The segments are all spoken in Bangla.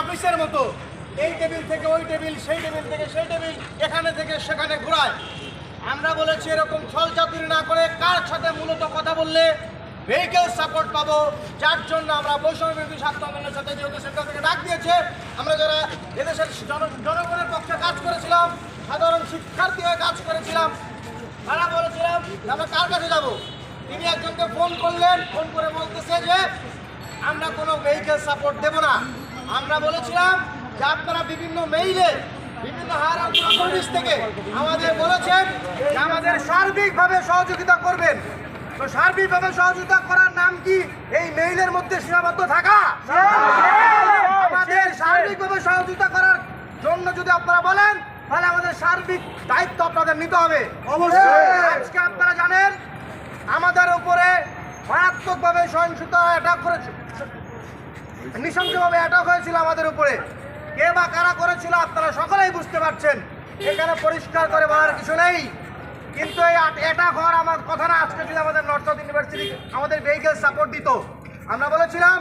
অফিসের মতো। এই টেবিল থেকে ওই টেবিল, সেই টেবিল থেকে সেই টেবিল, এখানে থেকে সেখানে ঘোরায়। আমরা বলেছি এরকম ছল না করে কার সাথে মূলত কথা বললে ভেহিকেল সাপোর্ট পাবো? যার জন্য আমরা বৈষম্য বিরোধী স্বাস্থ্য আন্দোলনের সাথে যেহেতু সেন্টার থেকে ডাক দিয়েছে, আমরা যারা এদেশের জন- জনগণের পক্ষে কাজ করেছিলাম, সাধারণ শিক্ষার্থী হয়ে কাজ করেছিলাম, তারা বলেছিলাম আমরা কার কাছে যাব? তিনি একজনকে ফোন করলেন ফোন করে বলতেছে যে আমরা কোনো ভেহিকেল সাপোর্ট দেব না। আমরা বলেছিলাম যে আপনারা বিভিন্ন মেইলে বিভিন্ন অফিস থেকে আমাদের বলেছেন যে আমাদের সার্বিকভাবে সহযোগিতা করবেন। তো সার্বিকভাবে সহযোগিতা করার নাম কি? এই মেইলের মধ্যে সীমাবদ্ধ থাকা? আমাদের সার্বিকভাবে সহযোগিতা করার জন্য যদি আপনারা বলেন তাহলে আমাদের সার্বিক দায়িত্ব আপনাদের নিতে হবে। অবশ্যই। আজকে আপনারা জানেন আমাদের উপরে মারাত্মকভাবে সহিংসতা অ্যাটাক করেছে। নৃশংসভাবে অ্যাটাক হয়েছিল আমাদের উপরে। কে বা কারা করেছিল আপনারা সকলেই বুঝতে পারছেন। এখানে পরিষ্কার করে বলার কিছু নেই। কিন্তু এই অ্যাটাক হওয়ার আমার কথা না, আজকে যদি আমাদের নর্থ সাউথ ইউনিভার্সিটি আমাদের ভেহিকেল সাপোর্ট দিত, আমরা বলেছিলাম,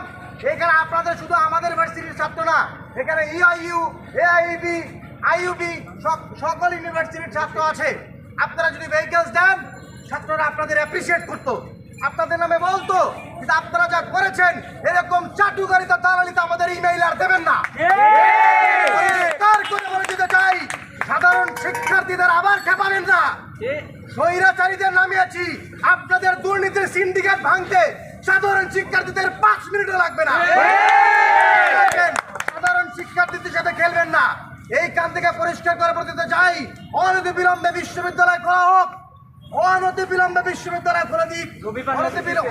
এখানে আপনাদের শুধু আমাদের ইউনিভার্সিটির ছাত্র না, এখানে ইআইইউ এআইবি আইইউবি সব, সকল ইউনিভার্সিটির ছাত্র আছে। আপনারা যদি ভেহিকেলস দেন, ছাত্ররা আপনাদের অ্যাপ্রিসিয়েট করতো। আপনাদের নামে বলতো, কিন্তু আপনারা করেছেন এরকম চাটুকারিতা দালালিতে আমাদের ইমেইল আর দেবেন না। পরিষ্কার করে বলে দিতে চাই সাধারণ শিক্ষার্থীদের আবার খেপাবেন না। স্বৈরাচারীদের নামিয়েছি আপনাদের দুর্নীতির সিন্ডিকেট ভাঙতে সাধারণ শিক্ষার্থীদের পাঁচ মিনিটও লাগবে না। সাধারণ শিক্ষার্থীদের সাথে খেলবেন না। এই কান থেকে পরিষ্কার করে বলে দিতে চাই অনতি বিলম্বে বিশ্ববিদ্যালয় খোলা হোক। অনতি বিলম্বে বিশ্ববিদ্যালয় খুলে দিক।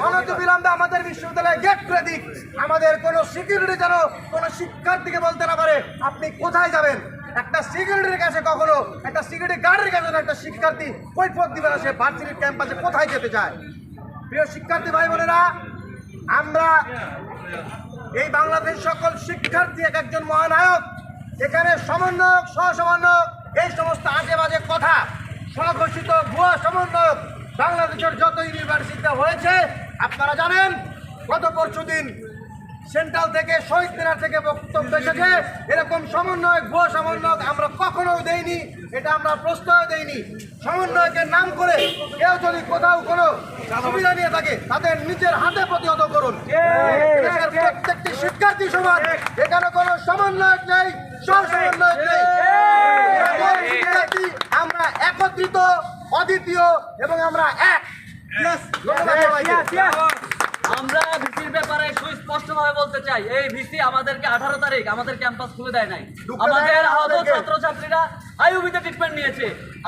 অনতি বিলম্বে আমাদের বিশ্ববিদ্যালয়ে গেট খুলে দিক। আমাদের কোনো সিকিউরিটি যেন কোনো শিক্ষার্থীকে বলতে না পারে আপনি কোথায় যাবেন? একটা সিকিউরিটির কাছে কখনো একটা সিকিউরিটি গার্ডের কাছে একটা শিক্ষার্থী কৈফত দিবে না সে ভার্সিটির ক্যাম্পাসে কোথায় যেতে চায়? প্রিয় শিক্ষার্থী ভাই বোনেরা আমরা এই বাংলাদেশ সকল শিক্ষার্থী এক একজন মহানায়ক এখানে সমন্বয়ক সহসমন্বয়ক এই সমস্ত আজে বাজে কথা স্বঘোষিত ভুয়া সমন্বয়ক বাংলাদেশের যত ইউনিভার্সিটিতে হয়েছে, আপনারা জানেন, গত পরশু দিন সেন্ট্রাল থেকে শহীদ মিনার থেকে বক্তব্য এসেছে, এরকম সমন্বয়ক, ভুয়া সমন্বয়ক আমরা কখনো দেইনি, এটা আমরা প্রশ্রয় দেইনি। সমন্বয়কের নাম করে কেউ যদি কোথাও কোনো সুবিধা নিয়ে থাকে, তাদের নিজের হাতে প্রতিহত করুন। প্রত্যেকটি শিক্ষার্থী সমাজ এখানে কোনো সমন্বয়ক নেই সমন্বয়ক নেই সকল শিক্ষার্থী আমরা একত্রিত অদ্বিতীয় এবং আমরা এক। আমরা ভিসির ব্যাপারে সুস্পষ্টভাবে বলতে চাই এই ভিসি আমাদেরকে আঠারো তারিখ আমাদের ক্যাম্পাস খুলে দেয় নাই। আমাদের আহত ছাত্রছাত্রীরা আইউবিতে ট্রিটমেন্ট নিয়েছে।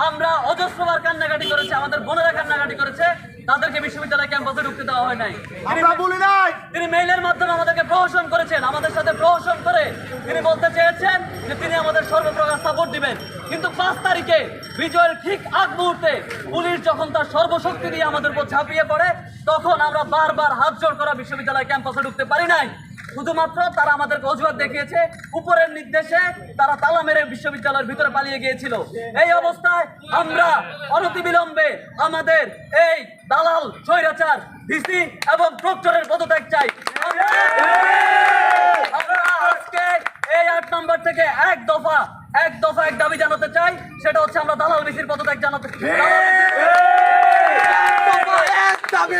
আমরা অজস্রবার কান্নাকাটি করেছে আমাদের বোনেরা কান্নাকাটি করেছে। তাদেরকে বিশ্ববিদ্যালয় ক্যাম্পাসে ঢুকতে দেওয়া হয় নাই। তিনি- আমরা বলি নাই। তিনি মেইলের মাধ্যমে আমাদেরকে প্রহসন করেছেন আমাদের সাথে প্রহসন করে তিনি বলতে চেয়েছেন যে তিনি আমাদের সর্বপ্রকার সাপোর্ট দিবেন। কিন্তু পাঁচ তারিখে বিজয়ের ঠিক আগ মুহূর্তে পুলিশ যখন তার সর্বশক্তি দিয়ে আমাদের উপর ঝাঁপিয়ে পড়ে তখন আমরা বারবার হাত জোড় করা বিশ্ববিদ্যালয় ক্যাম্পাসে ঢুকতে পারি নাই। শুধুমাত্র তারা আমাদেরকে অজুহাত দেখিয়েছে, উপরের নির্দেশে তারা তালা মেরে বিশ্ববিদ্যালয়ের ভিতরে পালিয়ে গিয়েছিল। এই অবস্থায় আমরা অনতিবিলম্বে আমাদের এই দালাল স্বৈরাচার, ভিসি এবং প্রক্টরের পদত্যাগ চাই। থেকে এক দফা এক দফা এক দাবি জানাতে চাই, সেটা হচ্ছে আমরা দালাল ভিসির পদত্যাগ জানাতে এক দাবি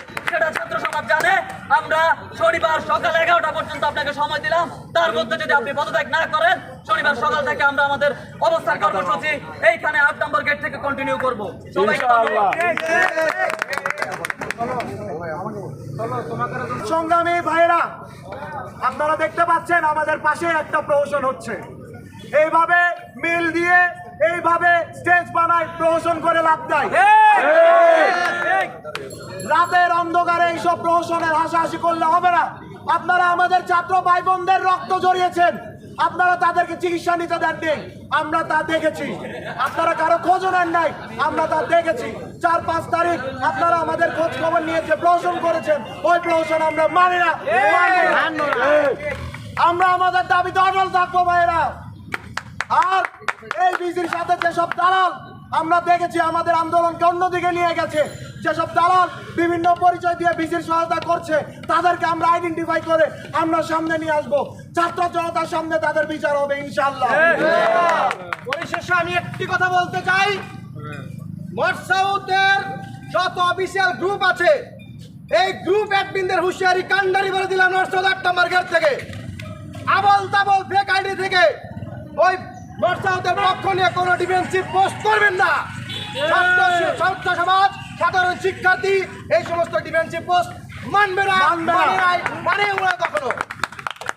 জানে আমরা শনিবার সকাল এগারোটা পর্যন্ত আপনাকে সময় দিলাম। তার মধ্যে যদি আপনি পদত্যাগ না করেন শনিবার সকাল থেকে আমরা আমাদের অবস্থান কর্মসূচি এইখানে আট নম্বর গেট থেকে কন্টিনিউ করব। সবাই সংগ্রামী ভাইয়েরা আপনারা দেখতে পাচ্ছেন আমাদের পাশে একটা প্রহসন হচ্ছে। এইভাবে মিল দিয়ে এইভাবে স্টেজ বানায় প্রহসন করে লাভ দেয় রাতের অন্ধকারে এইসব প্রহসনের হাসাহাসি করলে হবে না। আপনারা আমাদের ছাত্র ভাই বোনদের রক্ত জড়িয়েছেন আপনারা তাদেরকে চিকিৎসা নিতে দেননি। আমরা তা দেখেছি। আপনারা কারও খোঁজ নেন নাই। আমরা তা দেখেছি। চার পাঁচ তারিখ আপনারা আমাদের খোঁজ খবর নিয়েছে প্রহসন করেছেন ওই প্রহসন আমরা মানি না। আমরা আমাদের দাবিতে অটল থাকব ভাইয়েরা। আর এই বিজির সাথে যেসব দালাল আমরা দেখেছি আমাদের আন্দোলনকে অন্যদিকে নিয়ে গেছে। যেসব দালাল বিভিন্ন পরিচয় দিয়ে বিজির সহায়তা করছে তাদেরকে আমরা আইডেন্টিফাই করে আমরা সামনে নিয়ে আসব। ছাত্র জনতার সামনে তাদের বিচার হবে ইনশাল্লাহ পরিশেষে আমি একটি কথা বলতে চাই। যত অফিসিয়াল গ্রুপ আছে এই গ্রুপ অ্যাডমিনদের হুঁশিয়ারি কান্ডারি বলে দিলাম নর্থ সাউথ আট নম্বর গেট থেকে। আবল তাবল ফেক আইডি থেকে ওই নর্থ সাউথের পক্ষ নিয়ে কোনো ডিফেন্সিভ পোস্ট করবেন না। ছাত্র সমাজ সাধারণ শিক্ষার্থী এই সমস্ত ডিফেন্সিভ পোস্ট মানবে না মানে ওরা কখনো।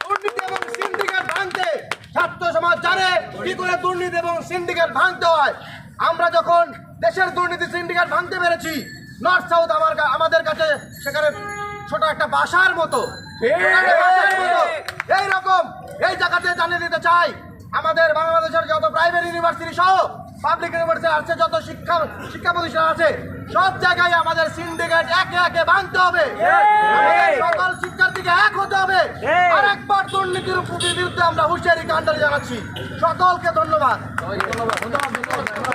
দুর্নীতি এবং সিন্ডিকেট ভাঙতে ছাত্র সমাজ জানে কি করে দুর্নীতি এবং সিন্ডিকেট ভাঙতে হয়। আমরা যখন দেশের দুর্নীতি সিন্ডিকেট ভাঙতে পেরেছি নর্থ সাউথ আমার আমাদের কাছে সেখানে ছোট একটা বাসার মতো। সেখানে বাসার মতো। এই রকম এই জায়গাতে জানিয়ে দিতে চাই আমাদের বাংলাদেশের যত প্রাইভেট ইউনিভার্সিটি সহ পাবলিক ইউনিভার্সিটি আছে যত শিক্ষা শিক্ষা প্রতিষ্ঠান আছে সব জায়গায় আমাদের সিন্ডিকেট একে একে ভাঙতে হবে। সকল শিক্ষার্থীকে এক হতে হবে। আর একবার দুর্নীতির বিরুদ্ধে আমরা হুশিয়ারি কাণ্ডারি জানাচ্ছি। সকলকে ধন্যবাদ ধন্যবাদ। ধন্যবাদ।